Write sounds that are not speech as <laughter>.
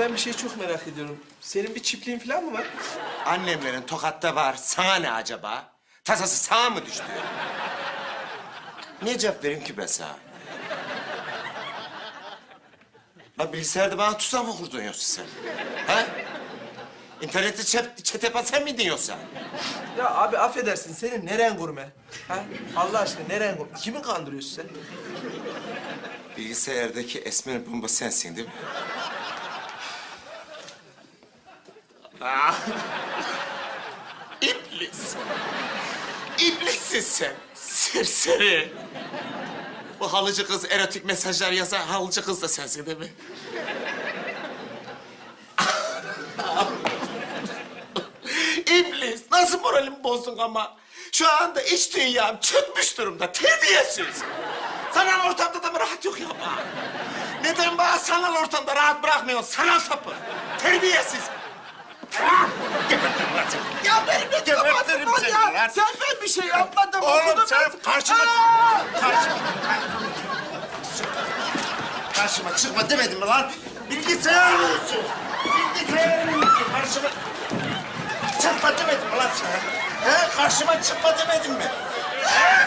ben bir şey çok merak ediyorum. Senin bir çiftliğin falan mı var? Annemlerin tokatta var. Sana ne acaba? Tasası sağa mı düştü? Niye cevap vereyim ki ben sana? La bilgisayarda bana tuzak mı kurdun yoksa sen? Ha? İnternette chat yapan sen miydin yoksa? Ya abi affedersin senin neren gurme? Ha? Allah aşkına neren gurme? Kimi kandırıyorsun sen? Bilgisayardaki esmer bomba sensin değil mi? Ah! İblis! İblissin sen! Serseri! Bu halıcı kız erotik mesajlar yazan halıcı kız da sensin değil mi? <laughs> İblis! Nasıl moralimi bozdun ama? Şu anda iç dünyam çökmüş durumda. Terbiyesiz! Sanal ortamda da mı rahat yok ya? Neden bana sanal ortamda rahat bırakmıyorsun? Sanal sapı! Terbiyesiz! Gebertirim lan seni! Ya benim ne Gebertirim yapmadım seni ya? lan! Sen ben bir şey yapmadım. Oğlum okudum sen ben. karşıma... Aa! Karşıma... Karşıma çıkma demedim mi lan? Bilgisayar mısın? Bilgisayar mısın? Karşıma... Çıkma demedim mi lan sana? He? Karşıma çıkma demedim mi? He?